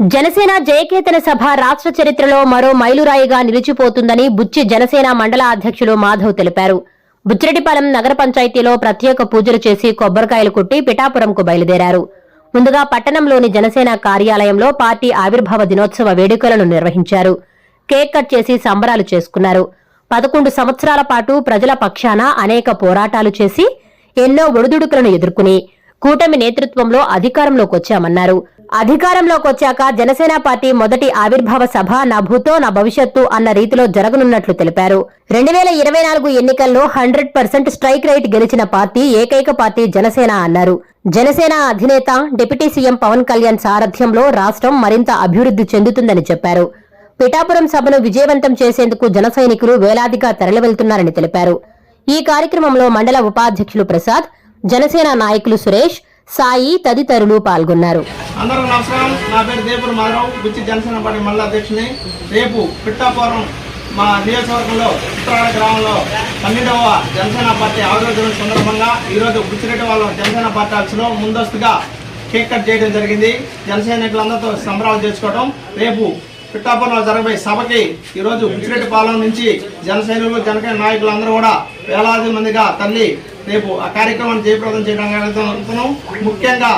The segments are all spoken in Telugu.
జనసేన జయకేతన సభ రాష్ట్ర చరిత్రలో మరో మైలురాయిగా నిలిచిపోతుందని బుచ్చి జనసేన మండల అధ్యక్షులు మాధవ్ తెలిపారు. బుచ్చిరెడ్డిపాలెం నగర పంచాయతీలో ప్రత్యేక పూజలు చేసి కొబ్బరికాయలు కుట్టి పిఠాపురంకు బయలుదేరారు. ముందుగా పట్టణంలోని జనసేన కార్యాలయంలో పార్టీ ఆవిర్భావ దినోత్సవ వేడుకలను నిర్వహించారు. కేక్ కట్ చేసి సంబరాలు చేసుకున్నారు. పదకొండు సంవత్సరాల పాటు ప్రజల పక్షాన అనేక పోరాటాలు చేసి ఎన్నో ఒడిదుడుకులను ఎదుర్కొని కూటమి నేతృత్వంలో అధికారంలోకి వచ్చామన్నారు. అధికారంలోకి వచ్చాక జనసేన పార్టీ మొదటి ఆవిర్భావ సభ నా భూతో నా భవిష్యత్తు అన్న రీతిలో జరగనున్నట్లు తెలిపారు. రెండు వేల ఇరవై నాలుగు ఎన్నికల్లో హండ్రెడ్ పర్సెంట్ స్ట్రైక్ రేట్ గెలిచిన పార్టీ ఏకైక పార్టీ జనసేన అన్నారు. జనసేన అధినేత డిప్యూటీ సీఎం పవన్ కళ్యాణ్ సారథ్యంలో రాష్ట్రం మరింత అభివృద్ధి చెందుతుందని చెప్పారు. పిఠాపురం సభను విజయవంతం చేసేందుకు జన సైనికులు వేలాదిగా తరలివెళ్తున్నారని తెలిపారు. ఈ కార్యక్రమంలో మండల ఉపాధ్యక్షులు ప్రసాద్ జనసేన నాయకులు సురేష్ సాయి తదితరులు పాల్గొన్నారు. అందరూ నమస్కారం. నా పేరు దేపుడు మాధవ్ బుచ్చి జనసేన పార్టీ మండల అధ్యక్షుని. రేపు పిట్టాపురం మా నియోజకవర్గంలో ఉత్తరాడ గ్రామంలో పన్నెండవ జనసేన పార్టీ ఆవిర్భావ సందర్భంగా ఈరోజు బుచ్చిరెడ్డి వాళ్ళ జనసేన పార్టీ ఆఫీసులో ముందస్తుగా కేక్ కట్ చేయడం జరిగింది. జనసైనికులందరితో సంబరాలు చేసుకోవడం రేపు పిట్టాపురంలో జరగబోయే సభకి ఈరోజు బుచ్చిరెడ్డి పాలన నుంచి జనసైనికులు జనసేన నాయకులు అందరూ కూడా వేలాది మందిగా తల్లి రేపు ఆ కార్యక్రమాన్ని జయప్రదం చేయడానికి వెళ్తున్నాం ముఖ్యంగా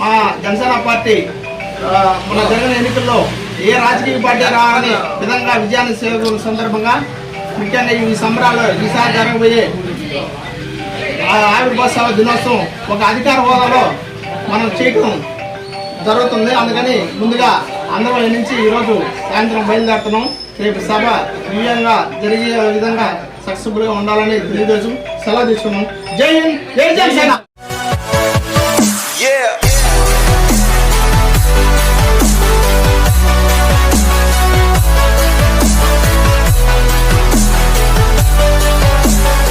మా జనసేన పార్టీ మన జరిగిన ఎన్నికల్లో ఏ రాజకీయ పార్టీ రాని విధంగా విజయాన్ని సేవ సందర్భంగా ముఖ్యంగా ఈ సంబరాలు ఈసారి జరగబోయే ఆవిర్భావ దినోత్సవం ఒక అధికార హోదాలో మనం చేయటం జరుగుతుంది. అందుకని ముందుగా అందరం నుంచి ఈరోజు సాయంత్రం బయలుదేరుతున్నాం. రేపు సభ దివ్యంగా జరిగే విధంగా సక్సెస్ఫుల్గా ఉండాలని తెలియజేసు సలహా తీసుకున్నాం. జై హింద్ జై జనసేన